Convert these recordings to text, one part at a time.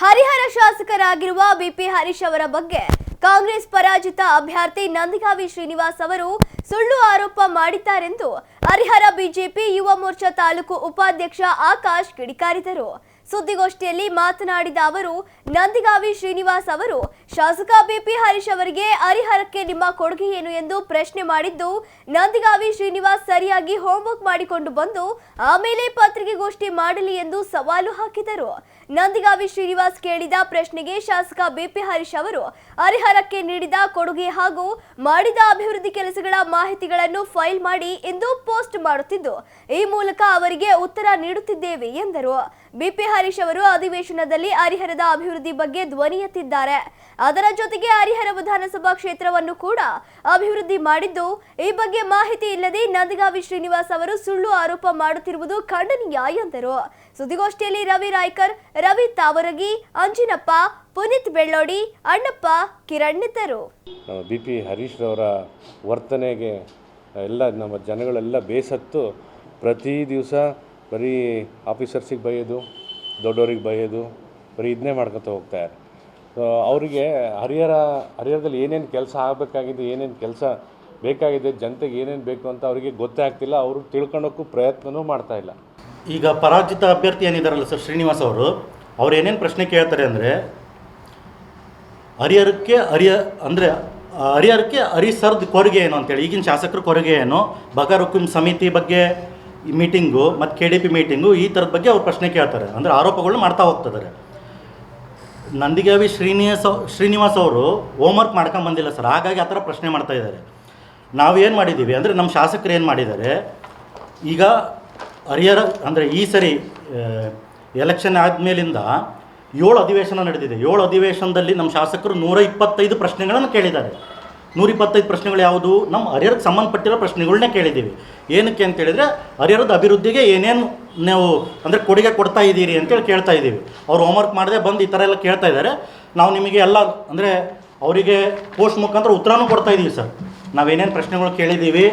Harihara ಶಾಸಕರಾಗಿರುವ BP Harish ಅವರ ಬಗ್ಗೆ ಕಾಂಗ್ರೆಸ್ ಪರಾಜಿತ ಅಭ್ಯರ್ಥಿ ನಂದಿಗಾವಿ ಶ್ರೀನಿವಾಸ್ ಅವರು ಸುಳ್ಳು ಆರೋಪ ಮಾಡಿದ್ದಾರೆಂದು ಹರಿಹರ ಬಿಜೆಪಿ ಯುವ ಮೋರ್ಚಾ ತಾಲೂಕು ಉಪಾಧ್ಯಕ್ಷ ಆಕಾಶ್ ಕಿಡಿಕಾರಿದರು. ಸುದ್ದಿಗೋಷ್ಠಿಯಲ್ಲಿ ಮಾತನಾಡಿದ ಅವರು, ನಂದಿಗಾವಿ ಶ್ರೀನಿವಾಸ್ ಅವರು, ಶಾಸಕ ಬಿಪಿ ಹರೀಶ್ ಅವರಿಗೆ ಹರಿಹರಕ್ಕೆ ನಿಮ್ಮ ಕೊಡುಗೆ ಏನು ಎಂದು ಪ್ರಶ್ನೆ ಮಾಡಿದ್ದು, ನಂದಿಗಾವಿ ಶ್ರೀನಿವಾಸ್ ಸರಿಯಾಗಿ ಹೋಮ್ವರ್ಕ್ ಮಾಡಿಕೊಂಡು ಬಂದು, ಆಮೇಲೆ ಪತ್ರಿಕೆಗೋಷ್ಠಿ ಮಾಡಲಿ ಎಂದು ಸವಾಲು ಹಾಕಿದರು. ನಂದಿಗಾವಿ ಶ್ರೀನಿವಾಸ್ ಕೇಳಿದ ಪ್ರಶ್ನೆಗೆ ಶಾಸಕ ಬಿಪಿ ಹರೀಶ್ ಅವರು, ಹರಿಹರಕ್ಕೆ ನೀಡಿದ ಕೊಡುಗೆ ಹಾಗೂ ಮಾಡಿದ ಅಭಿವೃದ್ಧಿ ಕೆಲಸಗಳ ಮಾಹಿತಿಗಳನ್ನು ಫೈಲ್ ಮಾಡಿ ಎಂದು ಪೋಸ್ಟ್ ಮಾಡುತ್ತಿದ್ದು, ಈ ಮೂಲಕ ಅವರಿಗೆ ಉತ್ತರ ನೀಡುತ್ತಿದ್ದೇವೆ ಎಂದರು. ಬಿಪಿ ಹರೀಶ್ ಅವರು ಅಧಿವೇಶನದಲ್ಲಿ ಹರಿಹರದ ಅಭಿವೃದ್ಧಿ ಬಗ್ಗೆ ಧ್ವನಿ ಎತ್ತಿದ್ದಾರೆ. ಅದರ ಜೊತೆಗೆ ಹರಿಹರ ವಿಧಾನಸಭಾ ಕ್ಷೇತ್ರವನ್ನು ಕೂಡ ಅಭಿವೃದ್ಧಿ ಮಾಡಿದ್ದು, ಈ ಬಗ್ಗೆ ಮಾಹಿತಿ ಇಲ್ಲದೆ ನಂದಗಾವಿ ಶ್ರೀನಿವಾಸ್ ಅವರು ಸುಳ್ಳು ಆರೋಪ ಮಾಡುತ್ತಿರುವುದು ಖಂಡನೀಯ ಎಂದರು. ಸುದ್ದಿಗೋಷ್ಠಿಯಲ್ಲಿ ರವಿ ರಾಯ್ಕರ್, ರವಿ ತಾವರಗಿ, ಅಂಜಿನಪ್ಪ, ಪುನೀತ್ ಬೆಳ್ಳೋಡಿ, ಅಣ್ಣಪ್ಪ ಕಿರಣ್ ಇದ್ದರು. ಬಿ ಪಿ ಹರೀಶ್ ರವರ ವರ್ತನೆಗೆ ಎಲ್ಲ ನಮ್ಮ ಜನಗಳೆಲ್ಲ ಬೇಸತ್ತು ಪ್ರತಿ ದಿವಸ ಬರೀ ಆಫೀಸರ್ಸಿಗೆ ಬೈಯೋದು ದೊಡ್ಡವ್ರಿಗೆ ಬೈಯೋದು, ಬರೀ ಇದನ್ನೇ ಮಾಡ್ಕೊತ ಹೋಗ್ತಾರೆ ಸೊ ಅವರಿಗೆ ಹರಿಹರ, ಹರಿಹರದಲ್ಲಿ ಏನೇನು ಕೆಲಸ ಆಗಬೇಕಾಗಿದೆ, ಏನೇನು ಕೆಲಸ ಬೇಕಾಗಿದೆ, ಜನತೆಗೆ ಏನೇನು ಬೇಕು ಅಂತ ಅವರಿಗೆ ಗೊತ್ತೇ ಆಗ್ತಿಲ್ಲ. ಅವರು ತಿಳ್ಕೊಳ್ಳೋಕ್ಕೂ ಪ್ರಯತ್ನವೂ ಮಾಡ್ತಾ ಇಲ್ಲ. ಈಗ ಪರಾಜಿತ ಅಭ್ಯರ್ಥಿ ಏನಿದ್ದಾರಲ್ಲ ಸರ್, ಶ್ರೀನಿವಾಸ್ ಅವರು, ಅವ್ರು ಏನೇನು ಪ್ರಶ್ನೆ ಕೇಳ್ತಾರೆ ಅಂದರೆ, ಹರಿಹರಕ್ಕೆ ಹರಿಯ ಅಂದರೆ, ಹರಿಹರಕ್ಕೆ ಹರಿಸರ್ದ ಕೊಡುಗೆ ಏನು ಅಂತೇಳಿ, ಈಗಿನ ಶಾಸಕರ ಕೊಡುಗೆ ಏನು, ಬಗರ್ ಹುಕುಂ ಸಮಿತಿ ಬಗ್ಗೆ ಮೀಟಿಂಗು ಮತ್ತು ಕೆ ಡಿ ಪಿ ಮೀಟಿಂಗು ಈ ಥರದ ಬಗ್ಗೆ ಅವ್ರು ಪ್ರಶ್ನೆ ಕೇಳ್ತಾರೆ. ಅಂದರೆ ಆರೋಪಗಳು ಮಾಡ್ತಾ ಹೋಗ್ತಿದ್ದಾರೆ. ನಂದಿಗಾವಿ ಶ್ರೀನಿವಾಸ, ಶ್ರೀನಿವಾಸ್ ಅವರು ಹೋಮ್ವರ್ಕ್ ಮಾಡ್ಕೊಂಡು ಬಂದಿಲ್ಲ ಸರ್. ಹಾಗಾಗಿ ಆ ಥರ ಪ್ರಶ್ನೆ ಮಾಡ್ತಾ ಇದ್ದಾರೆ. ನಾವೇನು ಮಾಡಿದ್ದೀವಿ ಅಂದರೆ ನಮ್ಮ ಶಾಸಕರು ಏನು ಮಾಡಿದ್ದಾರೆ, ಈಗ ಹರಿಹರ ಅಂದರೆ ಈ ಸರಿ ಎಲೆಕ್ಷನ್ ಆದಮೇಲಿಂದ ಏಳು ಅಧಿವೇಶನ ನಡೆದಿದೆ. ಏಳು ಅಧಿವೇಶನದಲ್ಲಿ ನಮ್ಮ ಶಾಸಕರು ನೂರ ಇಪ್ಪತ್ತೈದು ಪ್ರಶ್ನೆಗಳನ್ನು ಕೇಳಿದ್ದಾರೆ. ನೂರ ಇಪ್ಪತ್ತೈದು ಪ್ರಶ್ನೆಗಳು ಯಾವುದು? ನಮ್ಮ ಹರಿಹರಕ್ಕೆ ಸಂಬಂಧಪಟ್ಟಿರೋ ಪ್ರಶ್ನೆಗಳನ್ನೇ ಕೇಳಿದ್ದೀವಿ. ಏನಕ್ಕೆ ಅಂತ ಹೇಳಿದರೆ ಹರಿಹರದ ಅಭಿವೃದ್ಧಿಗೆ ಏನೇನು ನೀವು ಅಂದರೆ ಕೊಡುಗೆ ಕೊಡ್ತಾ ಇದ್ದೀರಿ ಅಂತೇಳಿ ಕೇಳ್ತಾ ಇದ್ದೀವಿ. ಅವ್ರು ಹೋಮ್ವರ್ಕ್ ಮಾಡದೆ ಬಂದು ಈ ಥರ ಎಲ್ಲ ಕೇಳ್ತಾ ಇದ್ದಾರೆ. ನಾವು ನಿಮಗೆ ಎಲ್ಲ ಅಂದರೆ ಅವರಿಗೆ ಪೋಸ್ಟ್ ಮುಖಾಂತರ ಉತ್ತರನೂ ಕೊಡ್ತಾ ಇದ್ದೀವಿ ಸರ್. ನಾವು ಏನೇನು ಪ್ರಶ್ನೆಗಳು ಕೇಳಿದ್ದೀವಿ,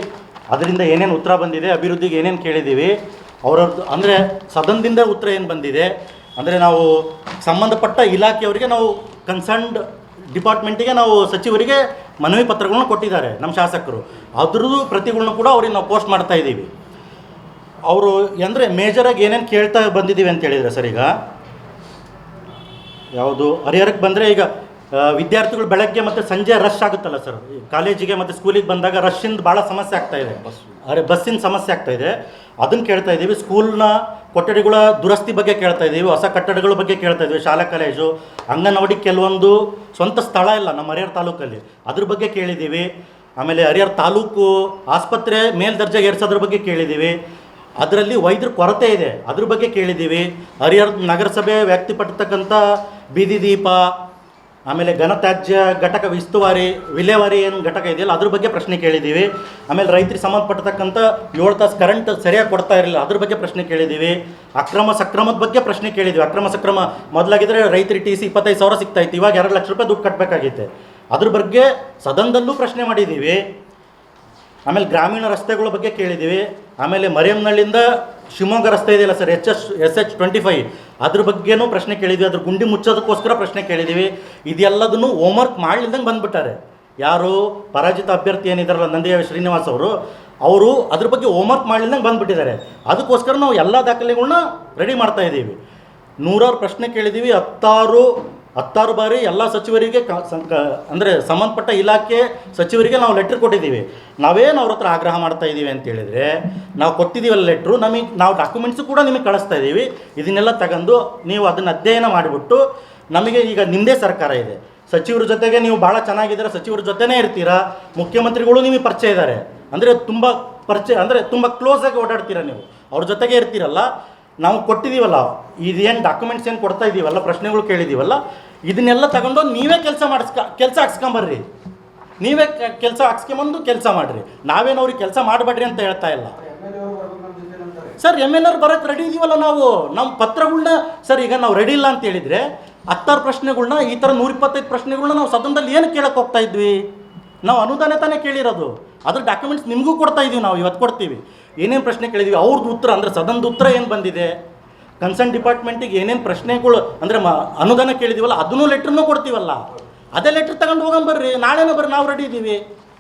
ಅದರಿಂದ ಏನೇನು ಉತ್ತರ ಬಂದಿದೆ, ಅಭಿವೃದ್ಧಿಗೆ ಏನೇನು ಕೇಳಿದ್ದೀವಿ ಅವರದ್ದು ಅಂದರೆ ಸದನದಿಂದ ಉತ್ತರ ಏನು ಬಂದಿದೆ, ಅಂದರೆ ನಾವು ಸಂಬಂಧಪಟ್ಟ ಇಲಾಖೆಯವರಿಗೆ ನಾವು ಕನ್ಸರ್ನ್ಡ್ ಡಿಪಾರ್ಟ್ಮೆಂಟಿಗೆ ನಾವು ಸಚಿವರಿಗೆ ಮನವಿ ಪತ್ರಗಳನ್ನ ಕೊಟ್ಟಿದ್ದಾರೆ ನಮ್ಮ ಶಾಸಕರು. ಅದ್ರದ್ದು ಪ್ರತಿಗಳನ್ನ ಕೂಡ ಅವ್ರಿಗೆ ನಾವು ಪೋಸ್ಟ್ ಮಾಡ್ತಾ ಇದ್ದೀವಿ. ಅವರು ಅಂದರೆ ಮೇಜರಾಗಿ ಏನೇನು ಕೇಳ್ತಾ ಬಂದಿದ್ದೀವಿ ಅಂತ ಹೇಳಿದರೆ ಸರ್ ಈಗ. ಯಾವುದು? ಹರಿಹರಕ್ಕೆ ಬಂದರೆ ಈಗ ವಿದ್ಯಾರ್ಥಿಗಳು ಬೆಳಗ್ಗೆ ಮತ್ತು ಸಂಜೆ ರಶ್ ಆಗುತ್ತಲ್ಲ ಸರ್ ಕಾಲೇಜಿಗೆ ಮತ್ತು ಸ್ಕೂಲಿಗೆ ಬಂದಾಗ ರಶ್ಶಿಂದ ಭಾಳ ಸಮಸ್ಯೆ ಆಗ್ತಾ ಇದೆ. ಅರೆ ಬಸ್ಸಿನ ಸಮಸ್ಯೆ ಆಗ್ತಾ ಇದೆ. ಅದನ್ನು ಕೇಳ್ತಾ ಇದ್ದೀವಿ. ಸ್ಕೂಲ್ನ ಕೊಠಡಿಗಳ ದುರಸ್ತಿ ಬಗ್ಗೆ ಕೇಳ್ತಾ ಇದ್ದೀವಿ, ಹೊಸ ಕಟ್ಟಡಗಳ ಬಗ್ಗೆ ಕೇಳ್ತಾ ಇದ್ದೀವಿ, ಶಾಲಾ, ಕಾಲೇಜು. ಅಂಗನವಾಡಿ ಕೆಲವೊಂದು ಸ್ವಂತ ಸ್ಥಳ ಇಲ್ಲ, ನಮ್ಮ ಹರಿಹರ ತಾಲೂಕಲ್ಲಿ. ಅದ್ರ ಬಗ್ಗೆ ಕೇಳಿದ್ದೀವಿ. ಆಮೇಲೆ ಹರಿಹರ ತಾಲೂಕು ಆಸ್ಪತ್ರೆ ಮೇಲ್ದರ್ಜೆ ಏರಿಸೋದ್ರ ಬಗ್ಗೆ ಕೇಳಿದ್ದೀವಿ. ಅದರಲ್ಲಿ ವೈದ್ಯರ ಕೊರತೆ ಇದೆ, ಅದ್ರ ಬಗ್ಗೆ ಕೇಳಿದ್ದೀವಿ. ಹರಿಹರ ನಗರಸಭೆ ವ್ಯಕ್ತಿಪಟ್ಟಿರ್ತಕ್ಕಂಥ ಬೀದಿ ದೀಪ ಆಮೇಲೆ ಘನತ್ಯಾಜ್ಯ ಘಟಕ ವಿಸ್ತುವಾರಿ, ವಿಲೇವಾರಿ ಏನು ಘಟಕ ಇದೆಯಲ್ಲ, ಅದ್ರ ಬಗ್ಗೆ ಪ್ರಶ್ನೆ ಕೇಳಿದ್ದೀವಿ ಆಮೇಲೆ ರೈತರಿಗೆ ಸಂಬಂಧಪಟ್ಟತಕ್ಕಂಥ ಏಳು ತಾಸು ಕರೆಂಟ್ ಸರಿಯಾಗಿ ಕೊಡ್ತಾ ಇರಲಿಲ್ಲ, ಅದ್ರ ಬಗ್ಗೆ ಪ್ರಶ್ನೆ ಕೇಳಿದ್ದೀವಿ ಅಕ್ರಮ ಸಕ್ರಮದ ಬಗ್ಗೆ ಪ್ರಶ್ನೆ ಕೇಳಿದ್ದೀವಿ ಅಕ್ರಮ ಸಕ್ರಮ ಮೊದಲಾಗಿದ್ದರೆ ರೈತರಿಗೆ ಟಿ ಸಿ ಇಪ್ಪತ್ತೈದು ಸಾವಿರ ಸಿಗ್ತಾ ಇತ್ತು, ಇವಾಗ ಎರಡು ಲಕ್ಷ ರೂಪಾಯಿ ದುಡ್ಡು ಕಟ್ಟಬೇಕಾಗಿತ್ತು ಅದ್ರ ಬಗ್ಗೆ ಸದನದಲ್ಲೂ ಪ್ರಶ್ನೆ ಮಾಡಿದ್ದೀವಿ ಆಮೇಲೆ ಗ್ರಾಮೀಣ ರಸ್ತೆಗಳ ಬಗ್ಗೆ ಕೇಳಿದ್ದೀವಿ ಆಮೇಲೆ ಮರಿಯಮ್ನಳ್ಳಿಂದ ಶಿವಮೊಗ್ಗ ರಸ್ತೆ ಇದೆಯಲ್ಲ sir? H S S H twenty five ಅದ್ರ ಬಗ್ಗೆನೂ ಪ್ರಶ್ನೆ ಕೇಳಿದ್ವಿ. ಅದ್ರ ಗುಂಡಿ ಮುಚ್ಚೋದಕ್ಕೋಸ್ಕರ ಪ್ರಶ್ನೆ ಕೇಳಿದ್ದೀವಿ ಇದೆಲ್ಲದನ್ನು ಹೋಮ್ವರ್ಕ್ ಮಾಡಲಿಲ್ದಂಗೆ ಬಂದ್ಬಿಟ್ಟಾರೆ. ಯಾರು? ಪರಾಜಿತ ಅಭ್ಯರ್ಥಿ ಏನಿದ್ದಾರಲ್ಲ ನಂದಿಯ ಶ್ರೀನಿವಾಸ್ ಅವರು ಅವರು ಅದ್ರ ಬಗ್ಗೆ ಹೋಮ್ವರ್ಕ್ ಮಾಡಲಿಲ್ದಂಗೆ ಬಂದ್ಬಿಟ್ಟಿದ್ದಾರೆ. ಅದಕ್ಕೋಸ್ಕರ ನಾವು ಎಲ್ಲ ದಾಖಲೆಗಳನ್ನ ರೆಡಿ ಮಾಡ್ತಾ ಇದ್ದೀವಿ ನೂರಾರು ಪ್ರಶ್ನೆ ಕೇಳಿದ್ದೀವಿ ಹತ್ತಾರು ಹತ್ತಾರು ಬಾರಿ ಎಲ್ಲ ಸಚಿವರಿಗೆ ಕ ಅಂದರೆ ಸಂಬಂಧಪಟ್ಟ ಇಲಾಖೆ ಸಚಿವರಿಗೆ ನಾವು ಲೆಟ್ರ್ ಕೊಟ್ಟಿದ್ದೀವಿ. ನಾವೇನು ಅವ್ರ ಹತ್ರ ಆಗ್ರಹ ಮಾಡ್ತಾ ಇದ್ದೀವಿ ಅಂತ ಹೇಳಿದರೆ, ನಾವು ಕೊಟ್ಟಿದ್ದೀವಲ್ಲ ಲೆಟ್ರು ನಮಗೆ ನಾವು ಡಾಕ್ಯುಮೆಂಟ್ಸು ಕೂಡ ನಿಮಗೆ ಕಳಿಸ್ತಾ ಇದ್ದೀವಿ ಇದನ್ನೆಲ್ಲ ತಗೊಂಡು ನೀವು ಅದನ್ನು ಅಧ್ಯಯನ ಮಾಡಿಬಿಟ್ಟು, ನಮಗೆ ಈಗ ನಿಮ್ಮದೇ ಸರ್ಕಾರ ಇದೆ. ಸಚಿವರ ಜೊತೆಗೆ ನೀವು ಭಾಳ ಚೆನ್ನಾಗಿದ್ದೀರಾ, ಸಚಿವರ ಜೊತೆನೇ ಇರ್ತೀರಾ, ಮುಖ್ಯಮಂತ್ರಿಗಳು ನಿಮಗೆ ಪರಿಚಯ ಇದ್ದಾರೆ ಅಂದರೆ ತುಂಬ ಪರಿಚಯ ಅಂದರೆ ತುಂಬ ಕ್ಲೋಸಾಗಿ ಓಡಾಡ್ತೀರಾ ನೀವು. ಅವ್ರ ಜೊತೆಗೆ ಇರ್ತೀರಲ್ಲ ನಾವು ಕೊಟ್ಟಿದ್ದೀವಲ್ಲ ಇದೇನು ಡಾಕ್ಯುಮೆಂಟ್ಸ್ ಏನು ಕೊಡ್ತಾ ಇದ್ದೀವಲ್ಲ ಪ್ರಶ್ನೆಗಳು ಕೇಳಿದ್ದೀವಲ್ಲ ಇದನ್ನೆಲ್ಲ ತಗೊಂಡು ನೀವೇ ಕೆಲಸ ಮಾಡಿಸ್ಕ, ಕೆಲಸ ಹಾಕ್ಸ್ಕೊಂಬರ್ರಿ. ನೀವೇ ಕೆಲಸ ಹಾಕ್ಸ್ಕೊಂಬಂದು ಕೆಲಸ ಮಾಡಿರಿ. ನಾವೇನು ಅವ್ರಿಗೆ ಕೆಲಸ ಮಾಡಬೇಡ್ರಿ ಅಂತ ಹೇಳ್ತಾ ಇಲ್ಲ. ಸರ್ ಎಂ ಎಲ್ ಆರ್ ಬರೋಕ್ಕೆ ರೆಡಿ ಇದೀವಲ್ಲ ನಾವು. ನಮ್ಮ ಪತ್ರಗಳನ್ನ ಸರ್, ಈಗ ನಾವು ರೆಡಿ ಇಲ್ಲ ಅಂತ ಹೇಳಿದರೆ, ಹತ್ತಾರು ಪ್ರಶ್ನೆಗಳನ್ನ ಈ ಥರ ನೂರಿಪ್ಪತ್ತೈದು ಪ್ರಶ್ನೆಗಳನ್ನ ನಾವು ಸದನದಲ್ಲಿ ಏನು ಕೇಳಕ್ಕೆ ಹೋಗ್ತಾ ಇದ್ವಿ? ನಾವು ಅನುದಾನ ತಾನೇ ಕೇಳಿರೋದು. ಅದ್ರ ಡಾಕ್ಯುಮೆಂಟ್ಸ್ ನಿಮಗೂ ಕೊಡ್ತಾ ಇದೀವಿ ನಾವು ಇವತ್ತು ಕೊಡ್ತೀವಿ. ಏನೇನು ಪ್ರಶ್ನೆ ಕೇಳಿದ್ವಿ ಅವ್ರದ್ದು ಉತ್ತರ, ಅಂದರೆ ಸದನದ ಉತ್ತರ ಏನು ಬಂದಿದೆ? ಕನ್ಸರ್ನ್ ಡಿಪಾರ್ಟ್ಮೆಂಟಿಗೆ ಏನೇನು ಪ್ರಶ್ನೆಗಳು, ಅಂದರೆ ಮ, ಅನುದಾನ ಕೇಳಿದೀವಲ್ಲ, ಅದನ್ನೂ ಲೆಟ್ರನ್ನೂ ಕೊಡ್ತೀವಲ್ಲ. ಅದೇ ಲೆಟ್ರ್ ತಗೊಂಡು ಹೋಗೋಣ ಬರ್ರಿ, ನಾಳೆನೇ ಬರ್ರಿ, ನಾವು ರೆಡಿ ಇದ್ದೀವಿ